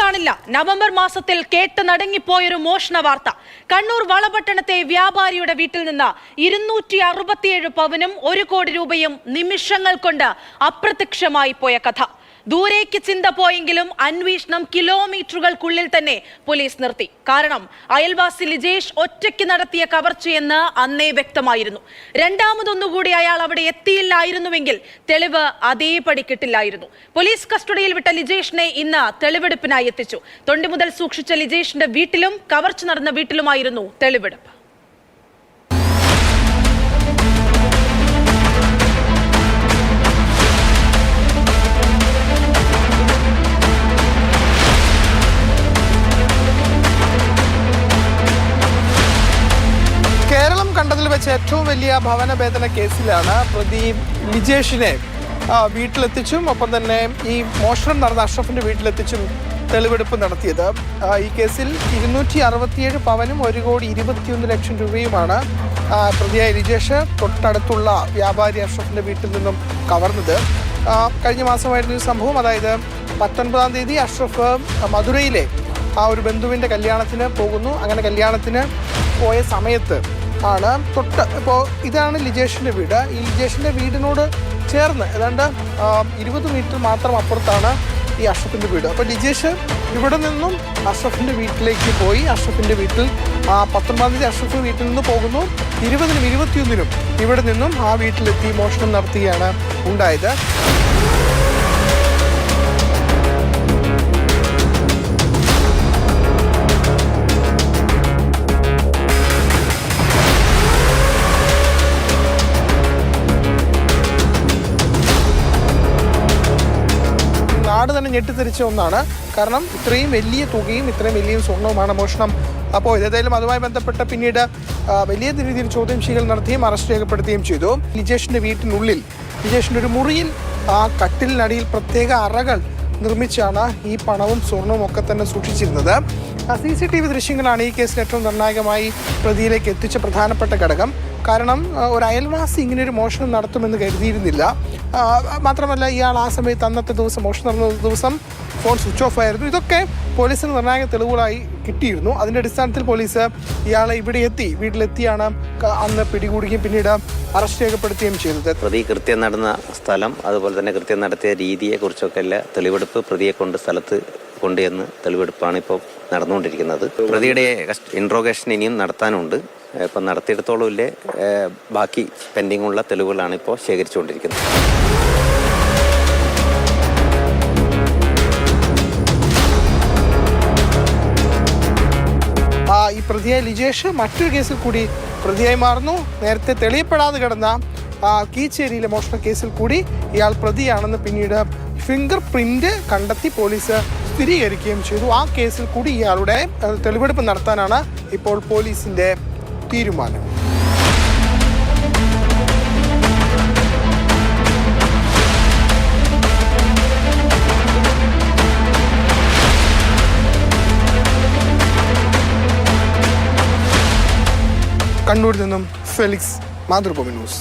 കാണില്ല. നവംബർ മാസത്തിൽ കേട്ട് നടങ്ങിപ്പോയൊരു മോഷണ വാർത്ത. കണ്ണൂർ വളപട്ടണത്തെ വ്യാപാരിയുടെ വീട്ടിൽ നിന്ന് ഇരുന്നൂറ്റി അറുപത്തിയേഴ് പവനും ഒരു കോടി രൂപയും നിമിഷങ്ങൾ കൊണ്ട് അപ്രത്യക്ഷമായി പോയ കഥ. ദൂരേക്ക് ചിന്ത പോയെങ്കിലും അന്വേഷണം കിലോമീറ്ററുകൾക്കുള്ളിൽ തന്നെ പോലീസ് നിർത്തി. കാരണം അയൽവാസി ലിജേഷ് ഒറ്റയ്ക്ക് നടത്തിയ കവർച്ചയെന്ന് അന്നേ വ്യക്തമായിരുന്നു. രണ്ടാമതൊന്നുകൂടി അയാൾ അവിടെ എത്തിയില്ലായിരുന്നുവെങ്കിൽ തെളിവ് അതേപടി കിട്ടില്ലായിരുന്നു. പോലീസ് കസ്റ്റഡിയിൽ വിട്ട ലിജേഷിനെ ഇന്ന് തെളിവെടുപ്പിനായി എത്തിച്ചു. തൊണ്ടി മുതൽ സൂക്ഷിച്ച ലിജേഷിന്റെ വീട്ടിലും കവർച്ച നടന്ന വീട്ടിലുമായിരുന്നു തെളിവെടുപ്പ്. വെച്ച് ഏറ്റവും വലിയ ഭവന വേദന കേസിലാണ് പ്രതി ലിജേഷിനെ വീട്ടിലെത്തിച്ചും ഒപ്പം തന്നെ ഈ മോഷണം നടന്ന അഷ്റഫിന്റെ വീട്ടിലെത്തിച്ചും തെളിവെടുപ്പ് നടത്തിയത്. ഈ കേസിൽ ഇരുന്നൂറ്റി അറുപത്തിയേഴ് പവനും ഒരു കോടി ഇരുപത്തിയൊന്ന് ലക്ഷം രൂപയുമാണ് പ്രതിയായ ലിജേഷ് തൊട്ടടുത്തുള്ള വ്യാപാരി അഷ്റഫിന്റെ വീട്ടിൽ നിന്നും കവർന്നത്. കഴിഞ്ഞ മാസമായിരുന്നു ഈ സംഭവം. അതായത് പത്തൊൻപതാം തീയതി അഷ്റഫ് മധുരയിലെ ആ ഒരു ബന്ധുവിന്റെ കല്യാണത്തിന് പോകുന്നു. അങ്ങനെ കല്യാണത്തിന് പോയ സമയത്ത് ആണ് തൊട്ട്. ഇപ്പോൾ ഇതാണ് ലിജേഷിന്റെ വീട്. ഈ ലിജേഷിന്റെ വീടിനോട് ചേർന്ന് ഏതാണ്ട് ഇരുപത് മീറ്റർ മാത്രം അപ്പുറത്താണ് ഈ അഷ്റഫിന്റെ വീട്. അപ്പോൾ ലിജേഷ് ഇവിടെ നിന്നും അഷ്റഫിന്റെ വീട്ടിലേക്ക് പോയി. അഷ്റഫിന്റെ വീട്ടിൽ ആ, പത്തൊൻപതാം തീയതി അഷ്റഫ് വീട്ടിൽ നിന്ന് പോകുന്നു. ഇരുപതിനും ഇരുപത്തിയൊന്നിനും ഇവിടെ നിന്നും ആ വീട്ടിലെത്തി മോഷണം നടത്തുകയാണ് ഉണ്ടായത്. നാട് തന്നെ ഞെട്ടിത്തെറിച്ച ഒന്നാണ്. കാരണം ഇത്രയും വലിയ തുകയും ഇത്രയും വലിയ സ്വർണവുമാണ് മോഷണം. അപ്പോൾ ഏതായാലും അതുമായി ബന്ധപ്പെട്ട പിന്നീട് വലിയ രീതിയിൽ ചോദ്യം ചെയ്യൽ നടത്തുകയും അറസ്റ്റ് രേഖപ്പെടുത്തുകയും ചെയ്തു. നിജേഷിന്റെ വീട്ടിനുള്ളിൽ നിജേഷിന്റെ ഒരു മുറിയിൽ ആ കട്ടിലിനടിയിൽ പ്രത്യേക അറകൾ നിർമ്മിച്ചാണ് ഈ പണവും സ്വർണവും ഒക്കെ തന്നെ സൂക്ഷിച്ചിരുന്നത്. സി സി ടി വി ദൃശ്യങ്ങളാണ് ഈ കേസിൽ ഏറ്റവും നിർണായകമായി പ്രതിയിലേക്ക് എത്തിച്ച പ്രധാനപ്പെട്ട ഘടകം. കാരണം ഒരു അയൽവാസി ഇങ്ങനെ ഒരു മോഷണം നടത്തുമെന്ന് കരുതിയിരുന്നില്ല. മാത്രമല്ല ഇയാൾ ആ സമയത്ത് അന്നത്തെ ദിവസം മോഷണം നടന്ന ദിവസം ഫോൺ സ്വിച്ച് ഓഫ് ആയിരുന്നു. ഇതൊക്കെ പോലീസിന് നിർണായക തെളിവുകളായി കിട്ടിയിരുന്നു. അതിന്റെ അടിസ്ഥാനത്തിൽ പോലീസ് ഇയാളെ ഇവിടെ എത്തി വീട്ടിലെത്തിയാണ് അന്ന് പിടികൂടുകയും പിന്നീട് അറസ്റ്റ് രേഖപ്പെടുത്തുകയും ചെയ്തത്. പ്രതി കൃത്യം നടന്ന സ്ഥലം അതുപോലെ തന്നെ കൃത്യം നടത്തിയ രീതിയെക്കുറിച്ചൊക്കെ എല്ലാ തെളിവെടുപ്പ് പ്രതിയെ കൊണ്ട് സ്ഥലത്ത് കൊണ്ടുചെന്ന് തെളിവെടുപ്പാണ് ഇപ്പോൾ നടന്നുകൊണ്ടിരിക്കുന്നത്. പ്രതിയുടെ ഇൻട്രോഗേഷൻ ഇനിയും നടത്താനുണ്ട്. ഇപ്പം നടത്തിയിടത്തോളം ഇല്ലേ ബാക്കി പെൻഡിംഗ് ഉള്ള തെളിവുകളാണ് ഇപ്പോൾ ശേഖരിച്ചുകൊണ്ടിരിക്കുന്നത്. ഈ പ്രതിയായ ലിജേഷ് മറ്റൊരു കേസിൽ കൂടി പ്രതിയായി മാറുന്നു. നേരത്തെ തെളിയപ്പെടാതെ കിടന്ന കീച്ചേരിയിലെ മോഷണ കേസിൽ കൂടി ഇയാൾ പ്രതിയാണെന്ന് പിന്നീട് ഫിംഗർ പ്രിന്റ് കണ്ടെത്തി പോലീസ് സ്ഥിരീകരിക്കുകയും ചെയ്തു. ആ കേസിൽ കൂടി ഇയാളുടെ തെളിവെടുപ്പ് നടത്താനാണ് ഇപ്പോൾ പോലീസിന്റെ തീരുമാനം. കണ്ണൂരിൽ നിന്നും ഫെലിക്സ് മാതൃഭൂമി ന്യൂസ്.